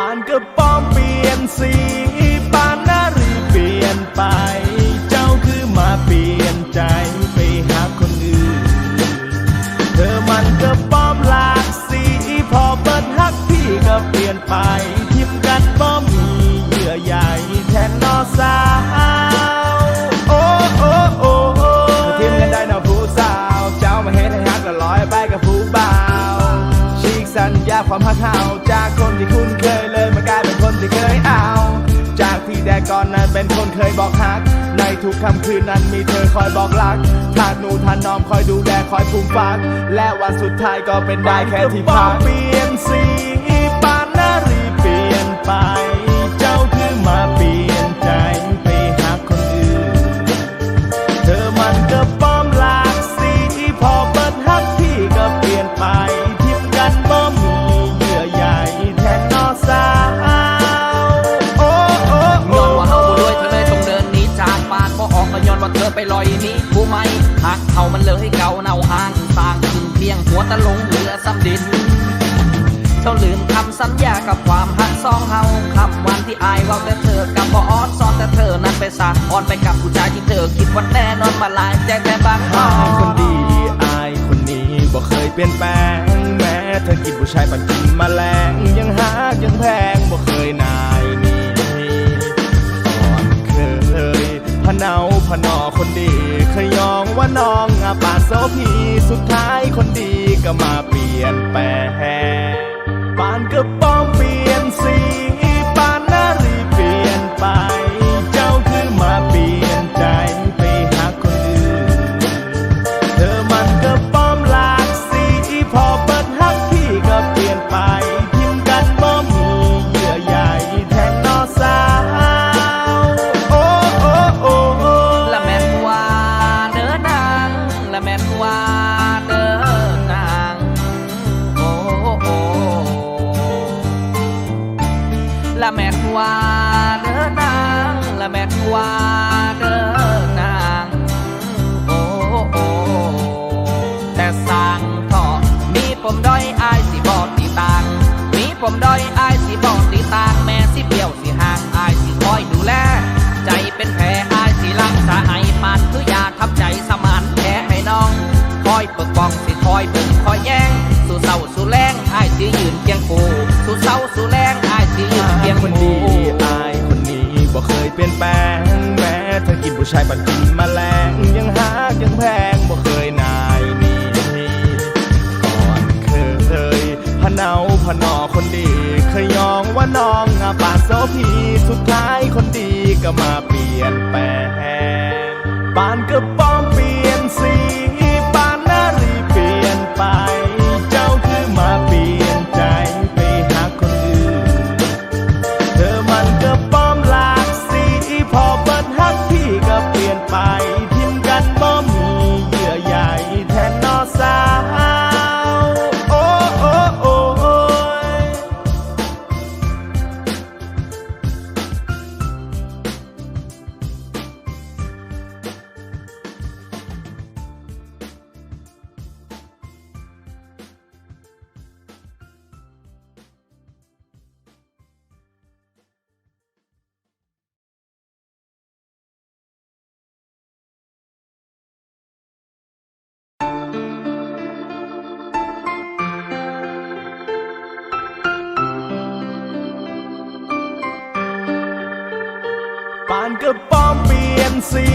ปานก็ป้อมเปลี่ยนสีปานนารือเปลี่ยนไป เจ้าคือมาเปลี่ยนใจไปหาคนอื่น เธอมันก็ป้อมหลากสีพอเปิดฮักพี่ก็เปลี่ยนไป ทิมกันป้อมมีเยื่อใยแทนนอสาวโอ้โอ้โอ้โอทิมกันได้นอผู้สาว เจ้ามาเห็นให้ฮักล้วลอยไปกับผู้บ่าวฉีกสัญญาความฮักเฮา จากคนที่คุ้นเคยเลยมากลายเป็นคนที่เคยเอา จากที่แดก่อนนั้นเป็นคนเคยบอกฮัก ในทุกค่ำคืนนั้นมีเธอคอยบอกรักทานหนูทานน้อมคอยดูแลคอยภูมิฟัก และวันสุดท้ายก็เป็นได้แค่ที่พักเปลี่ยนสี ไปลอยนี้ผู้ไม่หักเขามันเลยเก่าเน่าห้างสร้างขึ้นเพียงหัวตะลงเหลือซ้ำดินเจ้าลืมคำสัญญากับความหักสองเฮาคำวันที่อายว่าแต่เธอกับบ่ออนซ้อนแต่เธอนั้นไปสาอ่อนไปกับผู้ชายที่เธอคิดว่าแน่นอนมาหลายใจแต่บางอ่ออาคนดีอายคนนี้บ่เคยเปลี่ยนแปลงแม้เธอกินผู้ชายปันกินแมลงยังหากยังแพงบ่เคยนา พเนาพนอคนดี เคยยองว่าน้องอาปานโซพีสุดท้ายคนดีก็มาเปลี่ยนแปลงปานก็ป้อม ละแม่นว่าเด้อนางละแม่นว่าเด้อนางโอ้โอ้แต่สร้างเถาะมีผมด้อยอายสิบอกตีตางมีผมด้อยอายสิบอกตีตางแม่สิเปี่ยวสิห่างอายสิคอยดูแลใจเป็นแผลอายสิรักษาให้ปานคืออยากทับใจสมานแผลให้น้องคอยปกป้องสิคอยเบึงคอยแย่งสู่เศร้าสู่แรงอายสิยืนเคียงคู่สู่เศร้าสู่แรง ยสิยืนเคียงคนดีอายคนนี้บ่เคยเปลี่ยนแปลงแม้เธอกินผู้ชายปัดกินมาแรงยังหากยังแพงบ่เคยนายมีก่อนเคยพะเนาพะนอคนดี เคยยองว่าน้องอาปาโซพีสุดท้ายคนดีก็มาเปลี่ยนแปลงานกระป้อมเปลี่ยนสี